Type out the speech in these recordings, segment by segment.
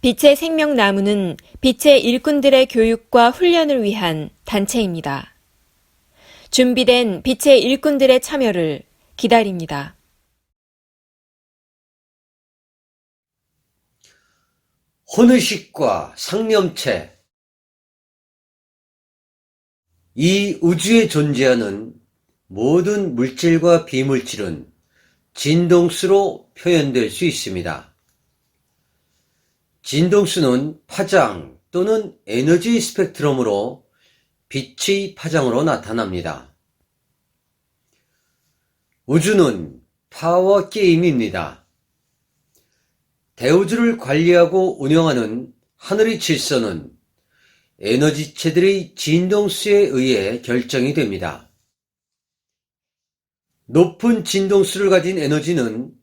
빛의 생명나무는 빛의 일꾼들의 교육과 훈련을 위한 단체입니다. 준비된 빛의 일꾼들의 참여를 기다립니다. 혼의식과 상념체 이 우주에 존재하는 모든 물질과 비물질은 진동수로 표현될 수 있습니다. 진동수는 파장 또는 에너지 스펙트럼으로 빛의 파장으로 나타납니다. 우주는 파워 게임입니다. 대우주를 관리하고 운영하는 하늘의 질서는 에너지체들의 진동수에 의해 결정이 됩니다. 높은 진동수를 가진 에너지는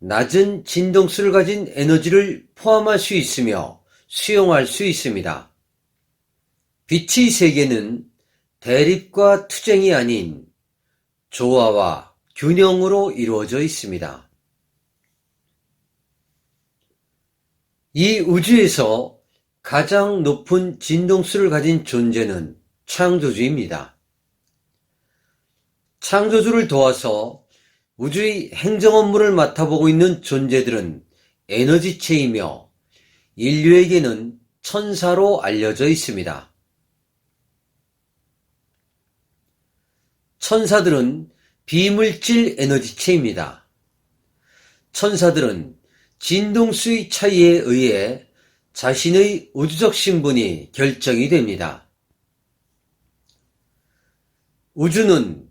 낮은 진동수를 가진 에너지를 포함할 수 있으며 수용할 수 있습니다. 빛의 세계는 대립과 투쟁이 아닌 조화와 균형으로 이루어져 있습니다. 이 우주에서 가장 높은 진동수를 가진 존재는 창조주입니다. 창조주를 도와서 우주의 행정 업무를 맡아보고 있는 존재들은 에너지체이며 인류에게는 천사로 알려져 있습니다. 천사들은 비물질 에너지체입니다. 천사들은 진동수의 차이에 의해 자신의 우주적 신분이 결정이 됩니다. 우주는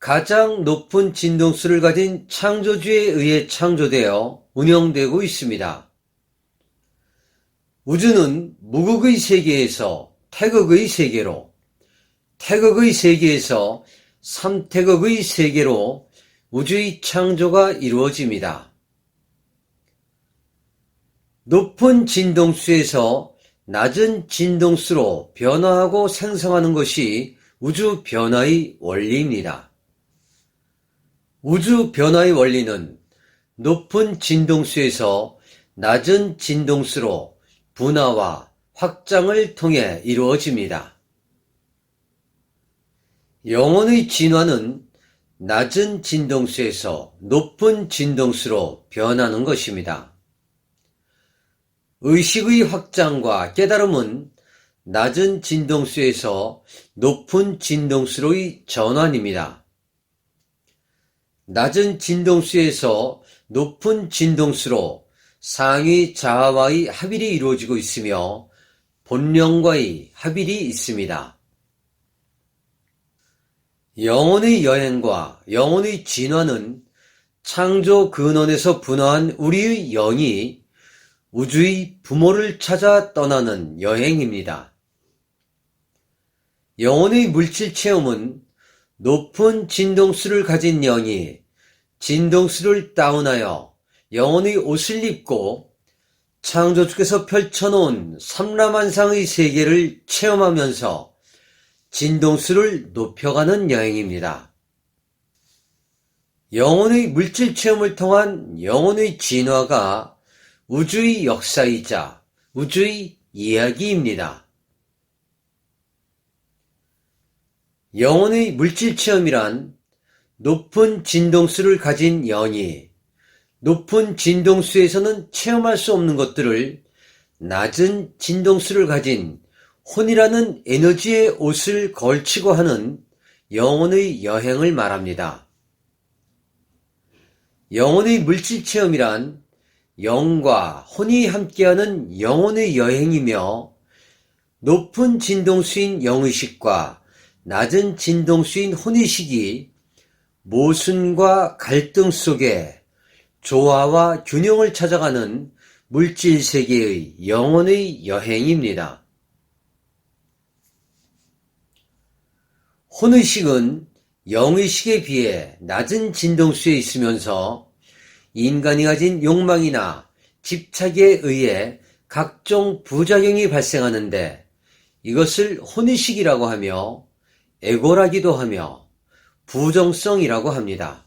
가장 높은 진동수를 가진 창조주에 의해 창조되어 운영되고 있습니다. 우주는 무극의 세계에서 태극의 세계로, 태극의 세계에서 삼태극의 세계로 우주의 창조가 이루어집니다. 높은 진동수에서 낮은 진동수로 변화하고 생성하는 것이 우주 변화의 원리입니다. 우주 변화의 원리는 높은 진동수에서 낮은 진동수로 분화와 확장을 통해 이루어집니다. 영혼의 진화는 낮은 진동수에서 높은 진동수로 변하는 것입니다. 의식의 확장과 깨달음은 낮은 진동수에서 높은 진동수로의 전환입니다. 낮은 진동수에서 높은 진동수로 상위 자아와의 합일이 이루어지고 있으며 본령과의 합일이 있습니다. 영혼의 여행과 영혼의 진화는 창조 근원에서 분화한 우리의 영이 우주의 부모를 찾아 떠나는 여행입니다. 영혼의 물질 체험은 높은 진동수를 가진 영이 진동수를 다운하여 영혼의 옷을 입고 창조주께서 펼쳐놓은 삼라만상의 세계를 체험하면서 진동수를 높여가는 여행입니다. 영혼의 물질 체험을 통한 영혼의 진화가 우주의 역사이자 우주의 이야기입니다. 영혼의 물질 체험이란 높은 진동수를 가진 영이 높은 진동수에서는 체험할 수 없는 것들을 낮은 진동수를 가진 혼이라는 에너지의 옷을 걸치고 하는 영혼의 여행을 말합니다. 영혼의 물질 체험이란 영과 혼이 함께하는 영혼의 여행이며 높은 진동수인 영의식과 낮은 진동수인 혼의식이 모순과 갈등 속에 조화와 균형을 찾아가는 물질 세계의 영혼의 여행입니다. 혼의식은 영의식에 비해 낮은 진동수에 있으면서 인간이 가진 욕망이나 집착에 의해 각종 부작용이 발생하는데 이것을 혼의식이라고 하며 에고라기도 하며 부정성이라고 합니다.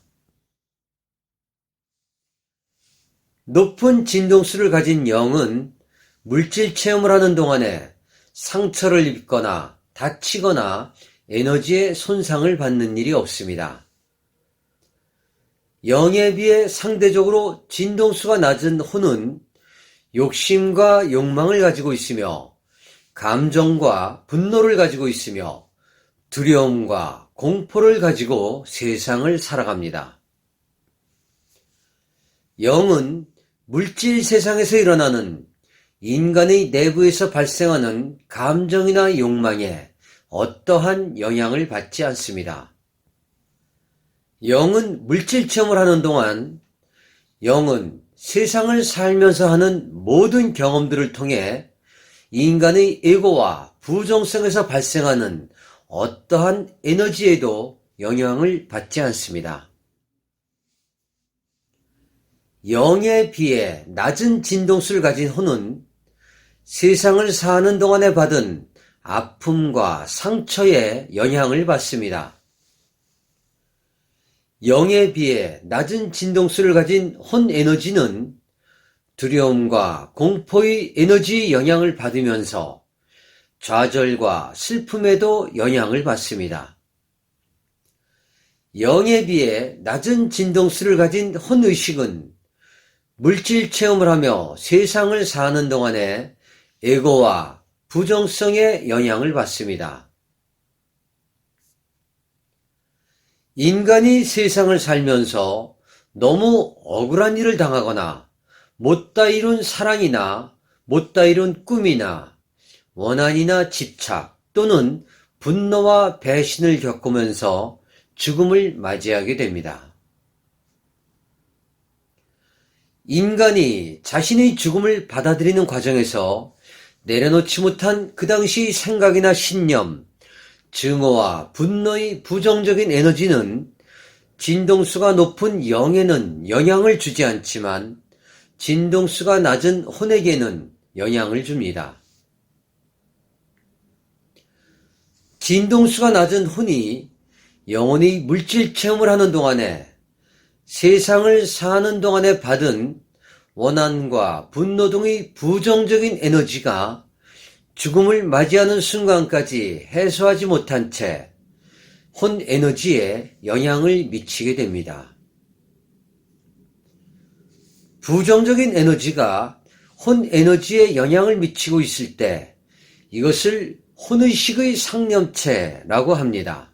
높은 진동수를 가진 영은 물질 체험을 하는 동안에 상처를 입거나 다치거나 에너지의 손상을 받는 일이 없습니다. 영에 비해 상대적으로 진동수가 낮은 혼은 욕심과 욕망을 가지고 있으며 감정과 분노를 가지고 있으며 두려움과 공포를 가지고 세상을 살아갑니다. 영은 물질 세상에서 일어나는 인간의 내부에서 발생하는 감정이나 욕망에 어떠한 영향을 받지 않습니다. 영은 물질 체험을 하는 동안 영은 세상을 살면서 하는 모든 경험들을 통해 인간의 에고와 부정성에서 발생하는 어떠한 에너지에도 영향을 받지 않습니다. 영에 비해 낮은 진동수를 가진 혼은 세상을 사는 동안에 받은 아픔과 상처에 영향을 받습니다. 영에 비해 낮은 진동수를 가진 혼 에너지는 두려움과 공포의 에너지 영향을 받으면서 좌절과 슬픔에도 영향을 받습니다. 영에 비해 낮은 진동수를 가진 혼의식은 물질 체험을 하며 세상을 사는 동안에 에고와 부정성에 영향을 받습니다. 인간이 세상을 살면서 너무 억울한 일을 당하거나 못다 이룬 사랑이나 못다 이룬 꿈이나 원한이나 집착 또는 분노와 배신을 겪으면서 죽음을 맞이하게 됩니다. 인간이 자신의 죽음을 받아들이는 과정에서 내려놓지 못한 그 당시 생각이나 신념, 증오와 분노의 부정적인 에너지는 진동수가 높은 영에는 영향을 주지 않지만 진동수가 낮은 혼에게는 영향을 줍니다. 진동수가 낮은 혼이 영혼의 물질 체험을 하는 동안에 세상을 사는 동안에 받은 원한과 분노 등의 부정적인 에너지가 죽음을 맞이하는 순간까지 해소하지 못한 채 혼 에너지에 영향을 미치게 됩니다. 부정적인 에너지가 혼 에너지에 영향을 미치고 있을 때 이것을 혼의식의 상념체라고 합니다.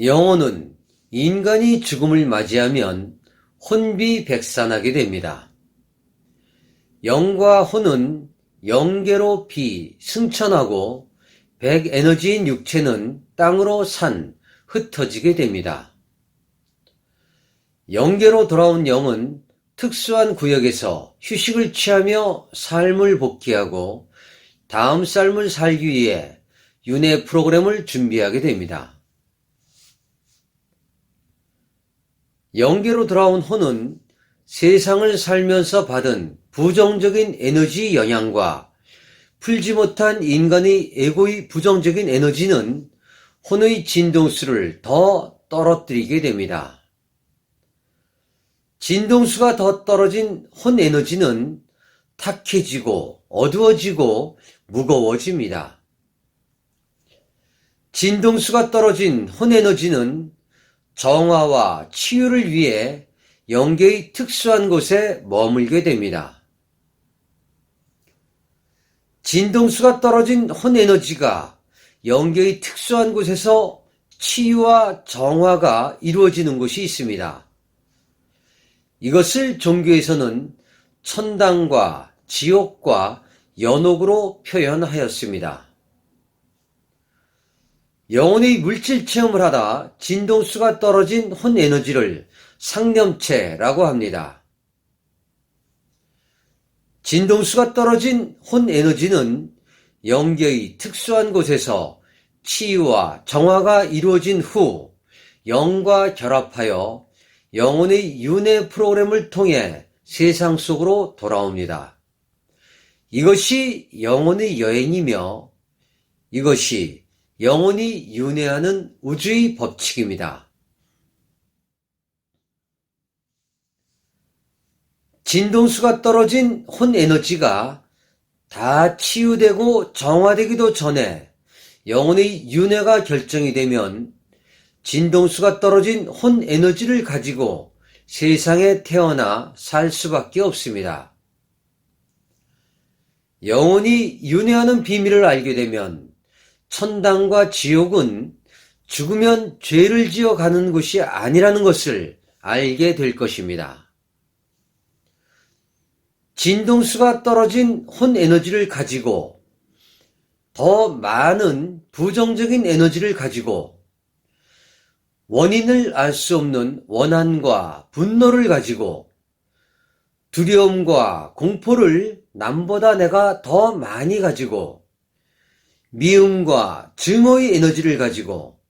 영혼은 인간이 죽음을 맞이하면 혼비백산하게 됩니다. 영과 혼은 영계로 비, 승천하고 백에너지인 육체는 땅으로 산, 흩어지게 됩니다. 영계로 돌아온 영은 특수한 구역에서 휴식을 취하며 삶을 복귀하고 다음 삶을 살기 위해 윤회 프로그램을 준비하게 됩니다. 영계로 돌아온 혼은 세상을 살면서 받은 부정적인 에너지 영향과 풀지 못한 인간의 에고의 부정적인 에너지는 혼의 진동수를 더 떨어뜨리게 됩니다. 진동수가 더 떨어진 혼 에너지는 탁해지고 어두워지고 무거워집니다. 진동수가 떨어진 혼 에너지는 정화와 치유를 위해 영계의 특수한 곳에 머물게 됩니다. 진동수가 떨어진 혼 에너지가 영계의 특수한 곳에서 치유와 정화가 이루어지는 곳이 있습니다. 이것을 종교에서는 천당과 지옥과 연옥으로 표현하였습니다. 영혼의 물질 체험을 하다 진동수가 떨어진 혼 에너지를 상념체라고 합니다. 진동수가 떨어진 혼 에너지는 영계의 특수한 곳에서 치유와 정화가 이루어진 후 영과 결합하여 영혼의 윤회 프로그램을 통해 세상 속으로 돌아옵니다. 이것이 영혼의 여행이며 이것이 영혼이 윤회하는 우주의 법칙입니다. 진동수가 떨어진 혼 에너지가 다 치유되고 정화되기도 전에 영혼의 윤회가 결정이 되면 진동수가 떨어진 혼 에너지를 가지고 세상에 태어나 살 수밖에 없습니다. 영혼이 윤회하는 비밀을 알게 되면 천당과 지옥은 죽으면 죄를 지어 가는 곳이 아니라는 것을 알게 될 것입니다. 진동수가 떨어진 혼 에너지를 가지고 더 많은 부정적인 에너지를 가지고 원인을 알 수 없는 원한과 분노를 가지고 두려움과 공포를 남보다 내가 더 많이 가지고 미움과 증오의 에너지를 가지고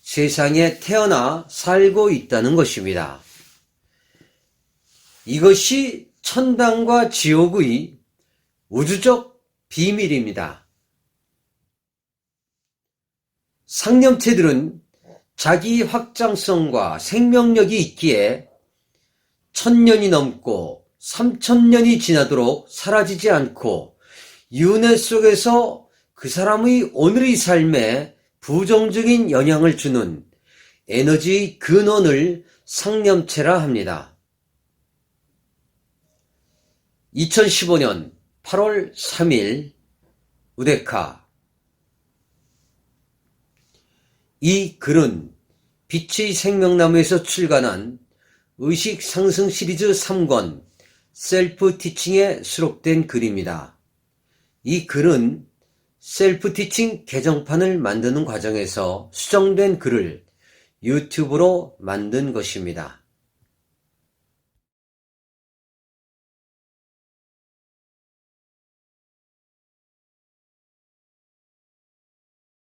세상에 태어나 살고 있다는 것입니다. 이것이 천당과 지옥의 우주적 비밀입니다. 상념체들은 자기 확장성과 생명력이 있기에 천년이 넘고 삼천년이 지나도록 사라지지 않고 윤회 속에서 그 사람의 오늘의 삶에 부정적인 영향을 주는 에너지 근원을 상념체라 합니다. 2015년 8월 3일 우데카 이 글은 빛의 생명나무에서 출간한 의식 상승 시리즈 3권 셀프 티칭에 수록된 글입니다. 이 글은 셀프 티칭 개정판을 만드는 과정에서 수정된 글을 유튜브로 만든 것입니다.